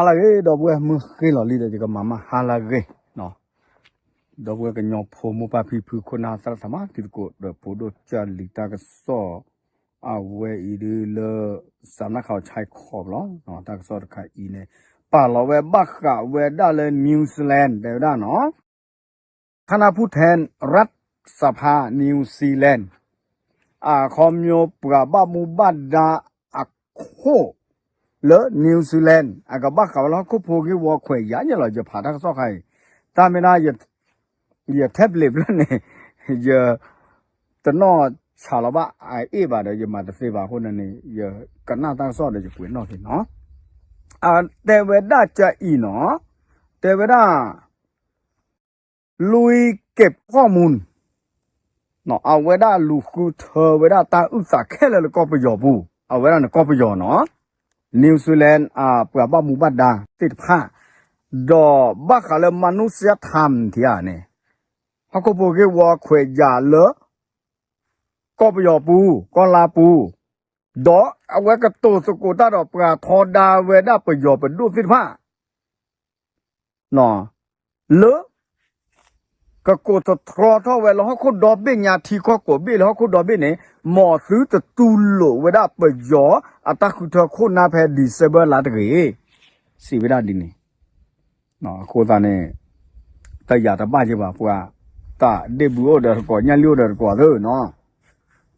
าลาเกดอกบัวมือเกลอลีเดียกมามาฮาลาเกเนาะดอกบัวกันยอพมุปาพีพือคนอาสาสมาคิดกดอปูดจัาลิตากสออาเวอีดือเลสำนักข่าวชายขอบล้อเนาะตากสอคาอีเนป่าเราเวบักกะเวด้าเลยนิวซีแลนด์เดียวได้เนาะคณะผู้แทนรัฐสภานิวซีแลนด์อาคอมโยปกะบ้ามูบัดดาอัโค နယူးဇီလန်အာခေါမျိုးပကဘမူဘဒ္ဒါအခု le new zealand aga ba ka la ko pho ge wo khwe ya nya la je pha da so khai ta me na ye ye tablet le ne ye ta no cha la ba ai e ba de ye ma de se ba ho ne ne ye ka na ta so de je pwe no ke no a te we da cha i no te we da ลุยเก็บข้อมูลเนาะเอาไว้ได้ลูกคือเธอไว้ได้ตาอุตสาห์แค่แล้วก็ประโยชน์บูเอาไว้ได้ก็ประโยชน์เนาะ นิวซีแลนด์อ่าเปะบะมูบัดดาติดผ้าดอบักะเลมนุษยธรรมที่อะเนี่ยฮะก็บอกว่าขวยยาเลอก็ปยอปูก็ลาปูดอเอาไว้กระตูสกุตาดอกปลาทอดาเวด้าประโยชน์เป็นดูสิผ้าเนาะ เลก็กูจะทรอเท่าเวลาเขาคุดดอกเบี้ยญาทีข้อกเบี้ยแล้วเขาคุดดอกเบี้ยเนี่ยหมอซื้อจะตูโลเวดาประโยชน์ အတခုထခုနာဖဲဒီစဘလာတကေစီဝဒဒီနေနော်ကိုသားနဲ့တရတပကြပါပွာတာဒေဘူအော်ဒါကောညလျိုဒါကောသောနော်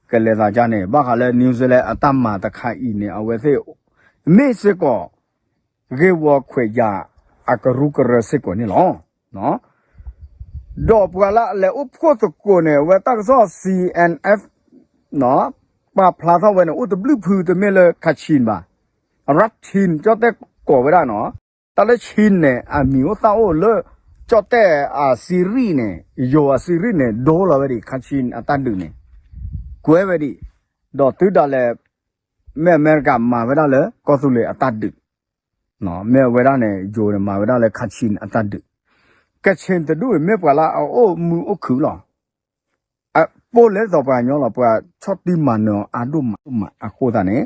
ကလေးသားကြနေဘာခလဲနယူးဇီလန်အတမတခိုင်နေအဝဲစေမေစကောရေဝခွေကြအကရုကရစကောနေလောနော် ဒေါ်ပွာလာလေဥပကိုတကိုနေဝဲတက်ဆော CNF နော်ပါဖလာသောဝဲနော်ဥတဘလူဖူတမဲလခချင်းပါရတ်ချင်းကြောတဲ့ကောဝဲရနော်တလည်းချင်းနဲ့အမီဝတာအိုလေကြောတဲ့အာစီရီနဲ့ယောအစီရီနဲ့ဒေါ်လာဝဲဒီခချင်းအတန်ဒူနဲ့ကွဲဝဲဒီတော့တူတလည်းမဲမဲကမာဝဲရလေကောစုလေအတတ်ဒူနော်မဲဝဲရနဲ့ဂျိုနဲ့မာဝဲရလေခချင်းအတတ်ဒူ ကချင်းတူမဲပလာအိုမူအခုလားအပိုလဲတော့ပါညောတော့ပါချတ်တိမနောအဒုမမအခုတနဲ့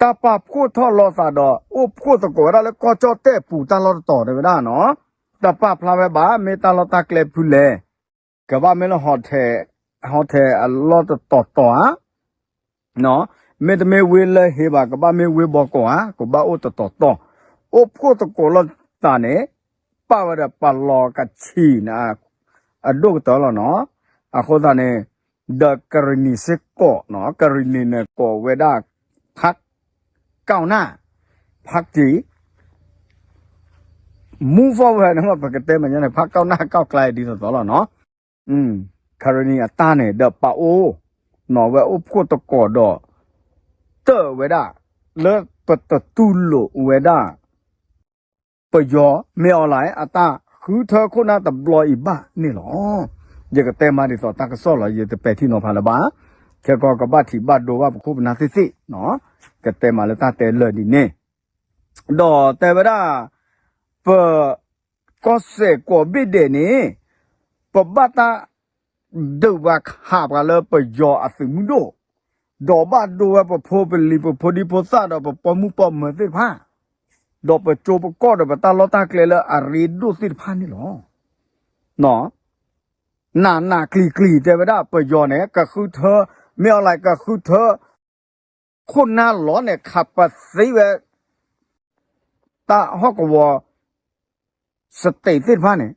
တပဖို့ထောလောစာတော့ဥဖို့တကောရလဲကောချတဲ့ပူတလောတော်တယ်ဗျာနော်တပဖလာပဲပါမေတလောတကလေဖူလေကဘာမဲလဟော့တဲ့ဟော့တဲ့အလောတတော်တော်ဟာနော်မေတမေဝေလဲဟေပါကဘာမေဝေဘောကောဟာကဘာဥတတော်တော်ဥဖို့တကောလောတာနဲ့ ပဝရပလောကချီနာအဒုတ်တော်လနော်အခေါ်တာနေဒကရဏီစကောနော်ကရဏီနေကောဝေဒဖတ်ကောင်းနာဖတ်ကြီး move forward နော်ပကတဲ့မညာနေဖတ်ကောင်းနာကောက်ကြိုက်ဒီဆိုတော်လနော်อืมကရဏီအတားနေဒပအိုနော်ဝဲဥပကိုတကောတော့တဝေဒလေပတတူလိုဝေဒ ပယောမေအလိုက်အတာခူထခုနာတဘလီဘာနေလော ye ka tema di so ta ka so la ye te pe thi no pha la ba ke ko ka ba thi ba do ba khu na si si no ka tema la ta te le di ne do te ba da pe ko se ko bi de ni pe ba ta do ba kha ba le pe yo a si mu do do ba do ba pe pho pe li pe pho di pho sa do pe po mu po me si pha do pe cho pe ko do ba ta lo ta kle le a ri do si pha ni lo no နာနာကလီကလီတဲ့ဗဒပယောနဲ့ကခုထမြောလိုက်ကခုထခုနာလောနဲ့ခပ်ပသိဝတာဟောကဝစတေတိဖာနဲ့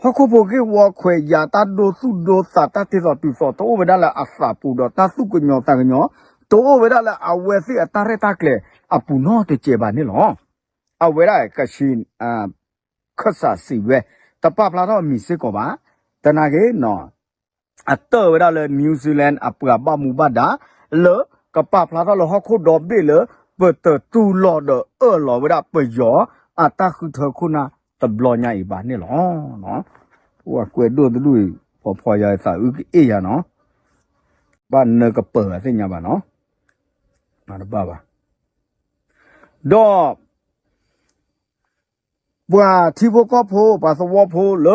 ဟောကဘကေဝခွေယာတာဒိုစုဒိုစာတာတိစောတူစောတော့ဝဒလာအစာပူတော့တာစုကညောတာကညော တော့ဝဒလာအဝဲစီအတာရတာကလေအပူနောတကျေပါနေလောအဝဲရကရှင်အာခဆာစီဝဲတပပလာတော့မီစစ်ကောပါတနာကေနော်အတော့ဝရလေနယူးဇီလန်အပဘမူဘဒါလေကပပလာတော့ဟခုဒေါ်ဘေလေပတတူလော်ဒအော်လော်ဝရပယောအတခုထခုနာတဘလညာဤပါနေလောနော်ဟိုကွယ်တို့တူပေါ်ဖော်ရစာဥအေးရနော်ဘာနကပယ်စညာပါနော်မ နာပါပါတော့ဘွာတီဘကဖိုပါသဝဖိုလ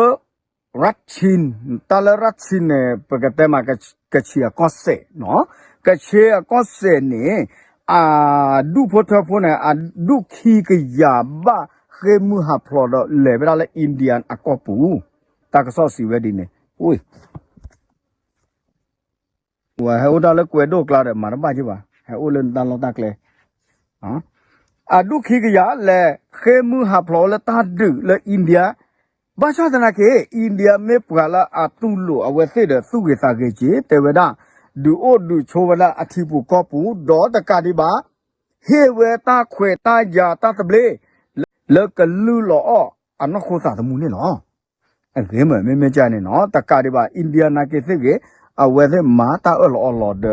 ရက်ချင်းတလရက်ချင်းနဲ့ပကတမကချီအကောစေနော်ကချီအကောစေနေအာဒုဖိုထဖိုနဲ့အဒုခီကရဘာခေမူဟာဖလော်တော့လေဗရာလေအိန္ဒိယန်အကောပူတကဆော့စီဝဲဒီနေဝဲဟိုတာလေကွယ်တော့ကလာတယ်မာရမကြီးပါ ကြည့်ပါဟဲအိုလန်တန်လောတက်လေဟမ်အာဒုခီကရလေခေမှုဟာဖလော်လေတာဒုလေအိန္ဒိယဘာသာတနာကေအိန္ဒိယမေပကလာအတူလိုအဝဲစစ်တဲ့သူကေစာကေချေတေဝဒဒူအိုဒူချိုဝလာအထီပူကောပူဒေါ်တကတိပါဟေဝဲတာခွေတာယာတာတဘလေလကလူလောအနခိုတာတမှုနေလောအဲမဲမဲမဲကြနေနော်တကတိပါအိန္ဒိယနာကေစစ်ကေအဝဲတဲ့မာတာအလောလောဒ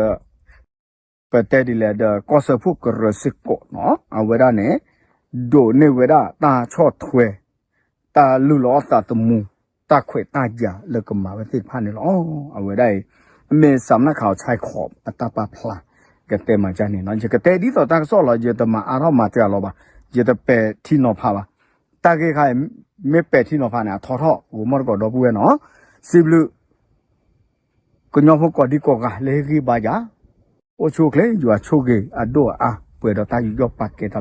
ပတက်ဒီလက်ဒါကော့ဆဖုကရစစ်ကိုနော်အဝရနဲ့ဒိုနေဝရတာချော့ထွဲတာလူလောတာတမူတာခွေတာကြလကမာဝတိဖာနေလောအဝရအမေစမ်နခေါချိုက်ခေါအတပဖလာကတဲ့မှာကြနေနော်ကတဲ့ဒီတော့တာဆော့လာကြတမအာရောမှာကြလောပါကြတပဲထီနော်ဖာပါတာကေခိုင်မေပဲထီနော်ဖာနေထော်ထော်ဟိုမော်ကောတော့ဘူးရဲ့နော်စီဘလူကညောဖို့ကော်ဒီကောကလေကြီးပါကြ အိုချိုကလေယူအချိုကေအတော့အာပွေတော့တာယူရပတ်ကေတာ